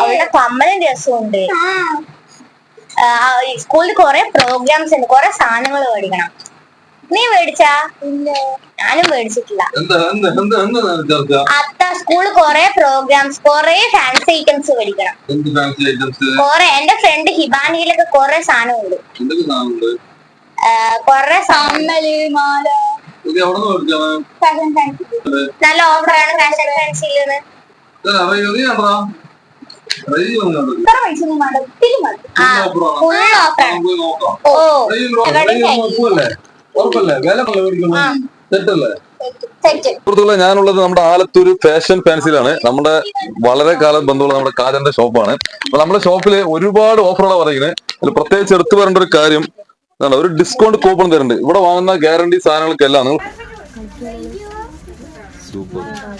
അവളുടെ കമ്മലും രസമുണ്ട്. ആ. സ്കൂളിൽ കുറെ പ്രോഗ്രാംസ് ഉണ്ട്. കുറെ സാധനങ്ങൾ മേടിക്കണം. നീ മേടിച്ചാ? ഞാനും മേടിച്ചിട്ടില്ല. അത്ത സ്കൂളിൽ കുറെ പ്രോഗ്രാംസ് കുറെ ഫാൻസി ഐറ്റംസ് മേടിക്കണം. കൊറേ ഫാൻസി ഐറ്റംസ് കുറെ എന്റെ ഫ്രണ്ട് ഹിബാനിയിലൊക്കെ കുറെ സാധനമുണ്ട്? കൊറേ സാധനം മാല. നിന്ന് നല്ല ഓഫറാണ് ഫാഷൻ ഫാൻസിയിൽ സുഹൃത്തുക്കളെ ഞാനുള്ളത് നമ്മുടെ ആലത്തൂർ ഫാഷൻ ഫാൻസിലാണ് നമ്മുടെ വളരെ കാലം ബന്ധമുള്ള നമ്മുടെ കാജന്റെ ഷോപ്പാണ്. അപ്പൊ നമ്മുടെ ഷോപ്പിൽ ഒരുപാട് ഓഫറുകളാണ് പറയുന്നത് അതിൽ പ്രത്യേകിച്ച് എടുത്തു പറയേണ്ട ഒരു കാര്യം ഒരു ഡിസ്കൗണ്ട് കൂപ്പൺ തരുന്നുണ്ട്. ഇവിടെ വാങ്ങുന്ന ഗ്യാരണ്ടി സാധനങ്ങൾക്കെല്ലാം നിങ്ങൾ സൂപ്പർ സംഭവം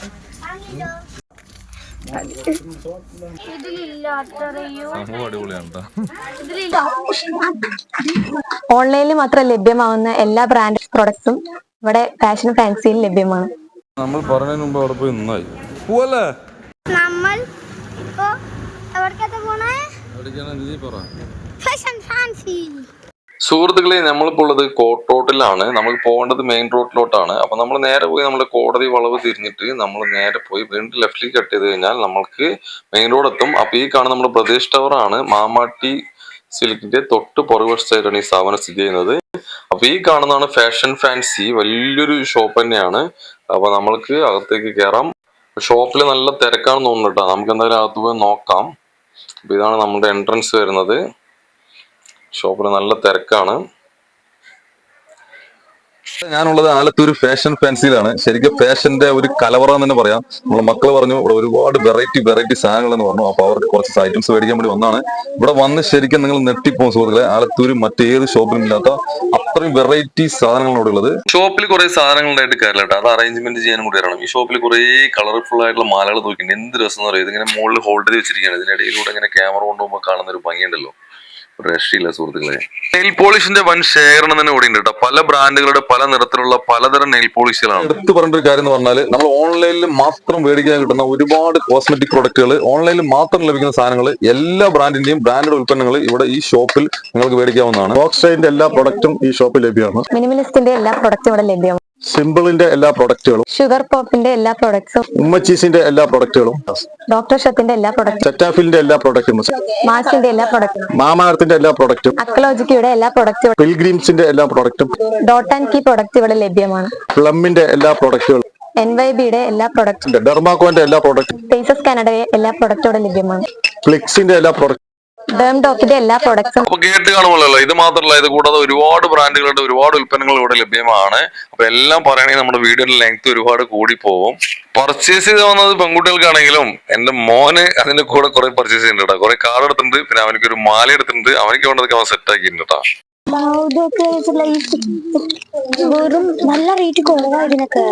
അടിപൊളിയാണ് ട്ടോ. ഓൺലൈനിൽ മാത്രം ലഭ്യമാവുന്ന എല്ലാ ബ്രാൻഡ് പ്രൊഡക്ട്സും ഇവിടെ ഫാഷൻ ഫാൻസിയിൽ ലഭ്യമാണ്. നമ്മൾ പറഞ്ഞതിന് മുമ്പ് അവിടെ പോയി നിന്നായി. പോവല്ലേ? നമ്മൾ ഇപ്പോ എവിടേക്കാ പോണേ? എവിടേക്കാണ് ഫാഷൻ ഫാൻസി സുഹൃത്തുക്കളെ നമ്മളിപ്പോൾ ഉള്ളത് കോട്ട് റോട്ടിലാണ്. നമ്മൾ പോകേണ്ടത് മെയിൻ റോഡിലോട്ടാണ് അപ്പൊ നമ്മൾ നേരെ പോയി നമ്മുടെ കോടതി വളവ് തിരിഞ്ഞിട്ട് നമ്മൾ നേരെ പോയി വീണ്ടും ലെഫ്റ്റിലേക്ക് കട്ട് ചെയ്ത് കഴിഞ്ഞാൽ നമ്മൾക്ക് മെയിൻ റോഡ് എത്തും അപ്പൊ ഈ കാണുന്ന നമ്മുടെ പ്രദേശ് ടവർ ആണ് മാമാട്ടി സിൽക്കിന്റെ തൊട്ട് പുറകുവശത്തായിട്ടാണ് ഈ സ്ഥാപനം സ്ഥിതി ചെയ്യുന്നത്. അപ്പൊ ഈ കാണുന്നതാണ് ഫാഷൻ ഫാൻസി വലിയൊരു ഷോപ്പ് തന്നെയാണ്. അപ്പൊ നമ്മൾക്ക് അകത്തേക്ക് കയറാം ഷോപ്പിൽ നല്ല തിരക്കാണെന്ന് തോന്നുന്നു കേട്ടോ നമുക്ക് എന്തായാലും അകത്ത് പോയി നോക്കാം. അപ്പൊ ഇതാണ് നമ്മുടെ എൻട്രൻസ് വരുന്നത്. ഷോപ്പിൽ നല്ല തിരക്കാണ്. ഞാനുള്ളത് ആലത്തൂർ ഫാഷൻ ഫാൻസിയിലാണ് ശരിക്കും ഫാഷന്റെ ഒരു കലവറ തന്നെ പറയാം. നമ്മുടെ മക്കൾ പറഞ്ഞു ഇവിടെ ഒരുപാട് വെറൈറ്റി വെറൈറ്റി സാധനങ്ങൾ എന്ന് പറഞ്ഞു. അപ്പൊ അവർക്ക് കുറച്ച് ഐറ്റംസ് മേടിക്കാൻ വേണ്ടി വന്നാണ്. ഇവിടെ വന്ന് ശരിക്കും നിങ്ങൾ നെട്ടിപ്പോ സുഹൃത്തുക്കളെ. ആലത്തൂർ മറ്റേത് ഷോപ്പിലും ഇല്ലാത്ത അത്രയും വെറൈറ്റി സാധനങ്ങളാണ് ഇവിടെ ഉള്ളത്. ഷോപ്പിൽ കുറെ സാധനങ്ങളുണ്ടായിട്ട് കാര്യമില്ല കേട്ടോ. അത് അറേഞ്ച്മെന്റ് ചെയ്യാനും കൂടി വരണം ഈ ഷോപ്പിൽ കുറെ കളർഫുൾ ആയിട്ടുള്ള മാലകൾ നോക്കിയിട്ടുണ്ട് എന്ത് രസം എന്ന് പറയുന്നത് ഇതിങ്ങനെ മുകളിൽ ഹോൾഡ് ചെയ്ത് വെച്ചിരിക്കുകയാണ്. ഇതിനിടയിലൂടെ ഇങ്ങനെ ക്യാമറ കൊണ്ടുപോകുമ്പോൾ കാണുന്ന ഒരു ഭംഗിയുണ്ടല്ലോ. രക്ഷയില്ല സുഹൃത്തുക്കളെ. നെയിൽ പോളിഷിന്റെ വൻ ശേഖരണം തന്നെ ഓടിയുണ്ട് കേട്ടോ. പല ബ്രാൻഡുകളുടെ പല നിറത്തിലുള്ള പലതരം നെയിൽ പോളിഷുകളാണ് എടുത്തു പറഞ്ഞ ഒരു കാര്യം എന്ന് പറഞ്ഞാൽ നമ്മൾ ഓൺലൈനിൽ മാത്രം മേടിക്കാൻ കിട്ടുന്ന ഒരുപാട് കോസ്മെറ്റിക് പ്രൊഡക്റ്റുകൾ ഓൺലൈനിൽ മാത്രം ലഭിക്കുന്ന സാധനങ്ങൾ എല്ലാ ബ്രാൻഡിന്റെയും ബ്രാൻഡഡ് ഉൽപ്പന്നങ്ങൾ ഇവിടെ ഈ ഷോപ്പിൽ നിങ്ങൾക്ക് മേടിക്കാവുന്നതാണ്. ബോക്സൈന്റെ എല്ലാ പ്രൊഡക്റ്റും ഈ ഷോപ്പിൽ ലഭ്യമാണ്. മിനിമലിസ്റ്റിന്റെ എല്ലാ പ്രൊഡക്റ്റും ഇവിടെ ലഭ്യമാണ്. സിമ്പിളിന്റെ എല്ലാ പ്രൊഡക്റ്റുകളും ഷുഗർ പോപ്പിന്റെ എല്ലാ പ്രൊഡക്ട്സും ഉമ്മച്ചീസിന്റെ എല്ലാ പ്രൊഡക്റ്റുകളും ഡോക്ടർ ഷത്തിന്റെ എല്ലാ പ്രൊഡക്റ്റും സെറ്റാഫിലിന്റെ എല്ലാ പ്രൊഡക്റ്റും മാസിന്റെ എല്ലാ പ്രൊഡക്റ്റും മാമാർത്തിന്റെ എല്ലാ പ്രൊഡക്റ്റും അക്കലോജിക്കയുടെ എല്ലാ പ്രൊഡക്റ്റും പിൽഗ്രീംസിന്റെ എല്ലാ പ്രൊഡക്റ്റും ഡോട്ട് ആൻഡ് കീ പ്രൊഡക്റ്റ് ഇവിടെ ലഭ്യമാണ് പ്ലമ്മിന്റെ എല്ലാ പ്രൊഡക്റ്റുകളും എൻ വൈ ബിയുടെ എല്ലാ പ്രൊഡക്റ്റും ഡെർമാക്കോന്റെ എല്ലാ പ്രൊഡക്റ്റും ഫേസസ് കാനഡയുടെ എല്ലാ പ്രൊഡക്റ്റും ഇവിടെ ലഭ്യമാണ് ഫ്ലിക്സിന്റെ എല്ലാ പ്രൊഡക്റ്റും ഡേം ഡോക്കിന്റെ എല്ലാ പ്രൊഡക്ട്സും അപ്പൊ കേട്ട് കാണുമല്ലോ. ഇത് മാത്രമല്ല ഇത് കൂടാതെ ഒരുപാട് ബ്രാൻഡുകളുടെ ഒരുപാട് ഉൽപ്പന്നങ്ങൾ ഇവിടെ ലഭ്യമാണ്. അപ്പൊ എല്ലാം പറയണെങ്കിൽ നമ്മുടെ വീഡിയോയുടെ ലെങ്ത് ഒരുപാട് കൂടി പോകും. പർച്ചേസ് ചെയ്ത് വന്നത് പെൺകുട്ടികൾക്കാണെങ്കിലും എന്റെ മോന് അതിന്റെ കൂടെ കുറെ പർച്ചേസ് ചെയ്യുന്നുണ്ട് കേട്ടോ. കുറെ കാർഡ് എടുത്തിട്ടുണ്ട്. പിന്നെ അവനക്ക് ഒരു മാല എടുത്തിട്ടുണ്ട്. അവനക്ക് വേണ്ടതൊക്കെ അവൻ സെറ്റ് ആക്കിയിട്ടുണ്ട് കേട്ടോ. വെറും നല്ല റേറ്റ് കുറവാ ഇതിനൊക്കെ.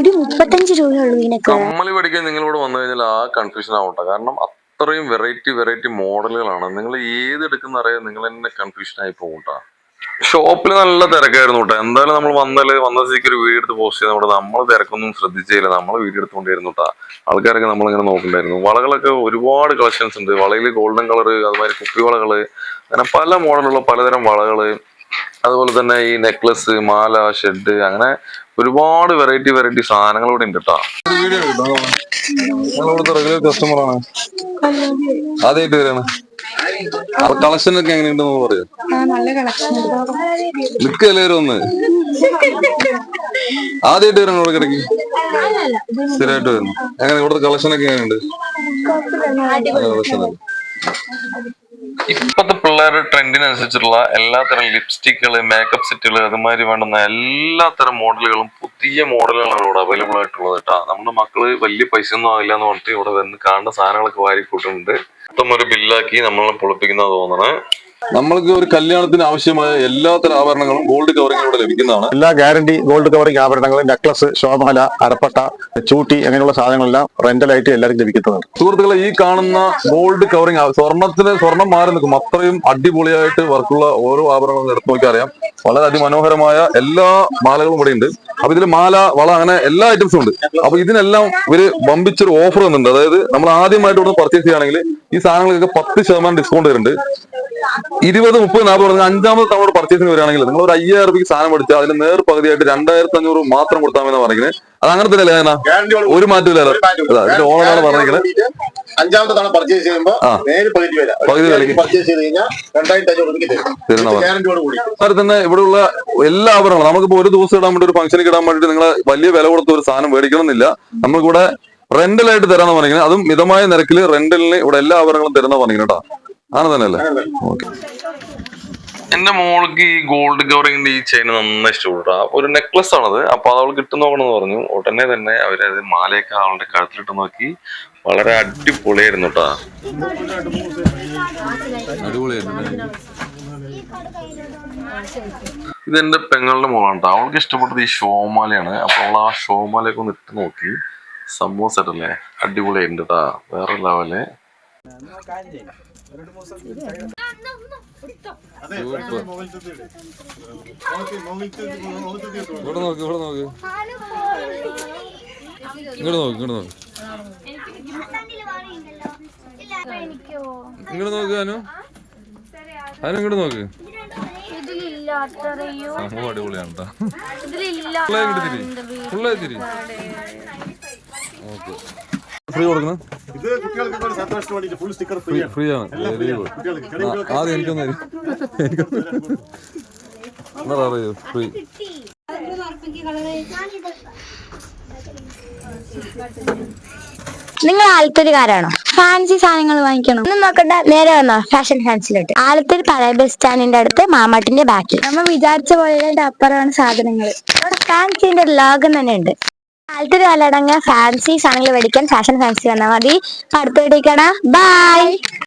ഒരു മുപ്പത്തഞ്ച് രൂപയുള്ളൂ ഇതിനൊക്കെ. കമ്മൽ പഠിക്കാൻ നിങ്ങളിവിടെ വന്നു കഴിഞ്ഞാൽ ആ കൺഫ്യൂഷൻ ആവട്ടെ. കാരണം അത്രയും വെറൈറ്റി വെറൈറ്റി മോഡലുകളാണ്. നിങ്ങൾ ഏത് എടുക്കുന്ന അറിയാൻ നിങ്ങൾ തന്നെ കൺഫ്യൂഷൻ ആയി പോകും ട്ടാ. ഷോപ്പിൽ നല്ല തിരക്കായിരുന്നു കേട്ടോ എന്തായാലും നമ്മൾ വന്നാൽ വന്ന സ്ഥിതിക്ക് ഒരു വീഡിയോ എടുത്ത് പോസ്റ്റ് ചെയ്ത് നമ്മുടെ നമ്മൾ തിരക്കൊന്നും ശ്രദ്ധിച്ചില്ല നമ്മൾ വീഡിയോ എടുത്തുകൊണ്ടിരുന്നു കേട്ടാ ആൾക്കാരൊക്കെ നമ്മളിങ്ങനെ നോക്കണ്ടായിരുന്നു വളകളൊക്കെ ഒരുപാട് കളക്ഷൻസ് ഉണ്ട്. വളയിൽ ഗോൾഡൻ കളർ അതുമാതിരി കുപ്പി വളകൾ അങ്ങനെ പല മോഡലുള്ള പലതരം വളകൾ അതുപോലെ തന്നെ ഈ നെക്ലസ് മാല ഷെഡ് അങ്ങനെ ഒരുപാട് വെറൈറ്റി വെറൈറ്റി സാധനങ്ങൾ ഇവിടെ ഉണ്ട് കേട്ടോ വീഡിയോ റെഗുലർ കസ്റ്റമർ ആണ്. ആദ്യമായിട്ട് വരാണ്. അപ്പൊ കളക്ഷൻ ഒക്കെ എങ്ങനെയുണ്ടെന്ന് പറയാം. നല്ല കളക്ഷൻ നിക്ക് എല്ലാവരും ഒന്ന്. ആദ്യമായിട്ട് വരാണ് ഇവിടെ കിടക്കി. സ്ഥിരമായിട്ട് വരുന്നു എങ്ങനെ ഇവിടുത്തെ കളക്ഷൻ ഒക്കെ എങ്ങനെയുണ്ട്? ഇപ്പത്തെ പിള്ളേരുടെ ട്രെൻഡിനനുസരിച്ചുള്ള എല്ലാത്തരം ലിപ്സ്റ്റിക്കുകൾ മേക്കപ്പ് സെറ്റുകൾ അതുമാതിരി വേണ്ടുന്ന എല്ലാത്തരം മോഡലുകളും പുതിയ മോഡലുകളാണ് ഇവിടെ അവൈലബിൾ ആയിട്ടുള്ളത് കേട്ടോ. നമ്മുടെ മക്കൾ വലിയ പൈസ ഒന്നും ആവില്ല എന്ന് പറഞ്ഞിട്ട് ഇവിടെ വന്ന് കാണുന്ന സാധനങ്ങളൊക്കെ വാരി കൂട്ടുന്നുണ്ട് മൊത്തം ഒരു ബില്ലാക്കി നമ്മളെ പൊളിപ്പിക്കുന്ന തോന്നണേ. നമ്മൾക്ക് ഒരു കല്യാണത്തിന് ആവശ്യമായ എല്ലാ എല്ലാത്തരം ആഭരണങ്ങളും ഗോൾഡ് കവറിംഗ് ഇവിടെ ലഭിക്കുന്നതാണ്. എല്ലാ ഗ്യാരണ്ടി ഗോൾഡ് കവറിംഗ് ആഭരണങ്ങളും നെക്ലസ് ശോഭമാല അരപ്പട്ട ചൂട്ടി അങ്ങനെയുള്ള സാധനങ്ങളെല്ലാം റെന്റലായിട്ട് എല്ലാവർക്കും ലഭിക്കുന്നതാണ്. സുഹൃത്തുക്കളെ ഈ കാണുന്ന ഗോൾഡ് കവറിംഗ് സ്വർണത്തിന് സ്വർണം മാറി നിൽക്കും. അത്രയും അടിപൊളിയായിട്ട് വർക്കുള്ള ഓരോ ആഭരണങ്ങളും എടുത്തു നോക്കി അറിയാം. വളരെ അതിമനോഹരമായ എല്ലാ മാലകളും ഇവിടെ ഉണ്ട് അപ്പൊ ഇതിൽ മാല വള അങ്ങനെ എല്ലാ ഐറ്റംസും ഉണ്ട്. അപ്പൊ ഇതിനെല്ലാം ഇവർ വമ്പിച്ചൊരു ഓഫർ വന്നിട്ടുണ്ട്. അതായത് നമ്മൾ ആദ്യമായിട്ട് ഇവിടെ പർച്ചേസ് ചെയ്യുകയാണെങ്കിൽ ഈ സാധനങ്ങൾക്കൊക്കെ പത്ത് ശതമാനം ഡിസ്കൗണ്ട് വരുന്നുണ്ട്. ഇരുപത് മുപ്പത് നാൽപ്പത് പറഞ്ഞ അഞ്ചാമത് തവണ പർച്ചേസിന് വരികയാണെങ്കിൽ നിങ്ങൾ ഒരു അയ്യായിരം രൂപയ്ക്ക് സാധനം എടുത്താൽ അതിന് നേർ പകുതിയായിട്ട് രണ്ടായിരത്തി അഞ്ഞൂറ് മാത്രം കൊടുത്താൽ മതി പറയുന്നത് അത് അങ്ങനെ തന്നെ അല്ലേ ഒരു മാറ്റമില്ല ഓണറാണ് പറഞ്ഞിരിക്കുന്നത് അഞ്ചാമത്തെ തവണ പർച്ചേസ് ചെയ്യുമ്പോൾ നേരിട്ട് നേര് പകുതി വില. പർച്ചേസ് ചെയ്ത് കഴിഞ്ഞാൽ രണ്ടായിരത്തി അഞ്ഞൂറ് രൂപയ്ക്ക് തരും. ഗ്യാരണ്ടിയോട് കൂടി. തന്നെ ഇവിടെയുള്ള എല്ലാ ആഭരണങ്ങളും നമുക്കിപ്പോ ഒരു ദിവസം ഇടാൻ വേണ്ടി ഒരു ഫംഗ്ഷനിൽ ഇടാൻ വേണ്ടിട്ട് നിങ്ങൾ വലിയ വില കൊടുത്ത ഒരു സാധനം മേടിക്കണമെന്നില്ല. നമ്മൾക്കിവിടെ നമുക്കിവിടെ റെന്റലായിട്ട് തരാന്ന് പറഞ്ഞാൽ അതും മിതമായ നിരക്കിൽ റെന്റലിന് ഇവിടെ എല്ലാ ആഭരണങ്ങളും തരുന്ന പറഞ്ഞിട്ടാ കേട്ടോ. ആണ് തന്നെ അല്ലേ ഓക്കെ എന്റെ മോൾക്ക് ഈ ഗോൾഡ് കവറിങ്ങിന്റെ ഈ ചെയിൻ നന്നായി ഇഷ്ടപ്പെട്ടു. ഒരു നെക്ലസ് ആണത്. അപ്പൊ അത് അവൾ കിട്ടും നോക്കണമെന്ന് പറഞ്ഞു. ഉടനെ തന്നെ അവരത് മാലയൊക്കെ അവളുടെ കഴുത്തിലിട്ട് നോക്കി. വളരെ അടിപൊളിയായിരുന്നു കേട്ടാ ഇതെന്റെ പെങ്ങളുടെ മോളാണ് കേട്ടോ അവൾക്ക് ഇഷ്ടപ്പെട്ടത് ഈ ഷോമാലയാണ്. അപ്പൊ അവൾ ആ ഷോമാലയൊക്കെ ഒന്ന് ഇട്ട് നോക്കി. സംഭവം സെറ്റല്ലേ അടിപൊളിയായിട്ടുണ്ട് കേട്ടാ വേറെ ലെവൽ ഇവിടെ നോക്ക് ഇവിടെ നോക്ക് ഇങ്ങോട്ട് നോക്ക് ഇങ്ങോട്ട് നോക്ക് ഇങ്ങോട്ട് നോക്ക് അനു അനു ഇങ്ങോട്ട് നോക്ക് സംഭവം അടിപൊളിയാണ് ഫുള്ളായി തിരി ഫ്രീ കൊടുക്കണം ഇത് കുട്ടികൾക്ക് ഒരു സന്തോഷത്തിന് വേണ്ടിയിട്ട് ഫുൾ സ്റ്റിക്കർ ഫ്രീ ഫ്രീ ആണ്. വെരി ഗുഡ് കുട്ടികൾക്ക് ആദ്യം എനിക്കൊന്ന് തരും എന്നാ പറയൂ. ഫ്രീ നിങ്ങൾ ആലത്തൂരുകാരാണോ ഫാൻസി സാധനങ്ങൾ വാങ്ങിക്കണം. ഒന്നും നോക്കണ്ട നേരെ വന്നോ ഫാഷൻ ഫാൻസിലോട്ട് ആലത്തൂർ പഴയ ബസ് സ്റ്റാൻഡിന്റെ അടുത്ത് മാമാട്ടിന്റെ ബാക്കിൽ നമ്മൾ വിചാരിച്ച പോലെ അപ്പുറമാണ് സാധനങ്ങൾ. ഫാൻസിന്റെ ഒരു ലോകം തന്നെ ഉണ്ട്. ആലത്തൂർ കാലടങ്ങ ഫാൻസി സാധനങ്ങൾ മേടിക്കാൻ ഫാഷൻ ഫാൻസി വന്നാൽ മതി. കാണാം. ബൈ